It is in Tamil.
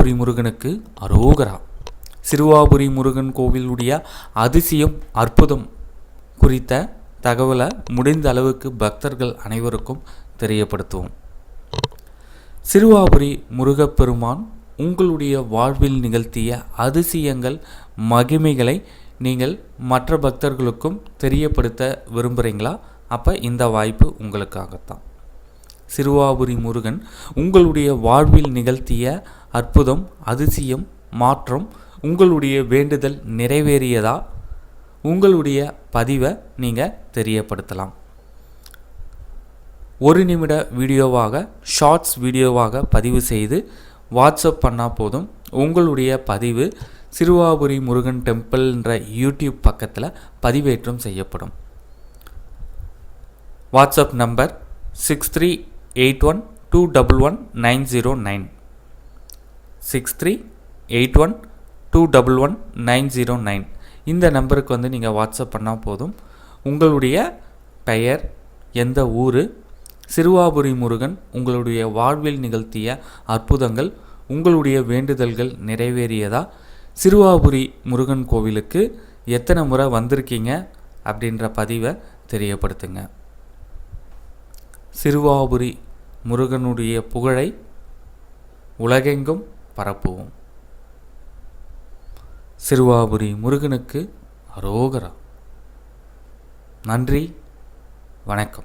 சிறுவாபுரி முருகனுக்கு அரோகரா. சிறுவாபுரி முருகன் கோவிலுடைய அதிசயம் அற்புதம் குறித்த தகவலை முடிந்த அளவுக்கு பக்தர்கள் அனைவருக்கும் தெரியப்படுத்துவோம். சிறுவாபுரி முருகப்பெருமான் உங்களுடைய வாழ்வில் நிகழ்த்திய அதிசயங்கள் மகிமைகளை நீங்கள் மற்ற பக்தர்களுக்கும் தெரியப்படுத்த விரும்புகிறீங்களா அப்போ இந்த வாய்ப்பு உங்களுக்காகத்தான். சிறுவாபுரி முருகன் உங்களுடைய வாழ்வில் நிகழ்த்திய அற்புதம் அதிசயம் மாற்றம் உங்களுடைய வேண்டுதல் நிறைவேறியதா? உங்களுடைய பதிவை நீங்கள் தெரியப்படுத்தலாம். ஒரு நிமிட வீடியோவாக ஷார்ட்ஸ் வீடியோவாக பதிவு செய்து வாட்ஸ்அப் பண்ணால் போதும். உங்களுடைய பதிவு சிறுவாபுரி முருகன் டெம்பிள்ன்ற யூடியூப் பக்கத்தில் பதிவேற்றம் செய்யப்படும். WhatsApp number six three eight one two double one nine zero nine six three eight one two double one nine zero nine இந்த நம்பருக்கு வந்து நீங்கள் வாட்ஸ்அப் பண்ணால் போதும். உங்களுடைய பெயர் எந்த ஊர் சிறுவாபுரி முருகன் உங்களுடைய வாழ்வில் நிகழ்த்திய அற்புதங்கள் உங்களுடைய வேண்டுதல்கள் நிறைவேறியதா? சிறுவாபுரி முருகன் கோவிலுக்கு எத்தனை முறை வந்திருக்கீங்க? அப்படின்ற பதிவை தெரியப்படுத்துங்க. சிறுவாபுரி முருகனுடைய புகழை உலகெங்கும் பரப்புவோம். சிறுவாபுரி முருகனுக்கு அரோகரா. நன்றி வணக்கம்.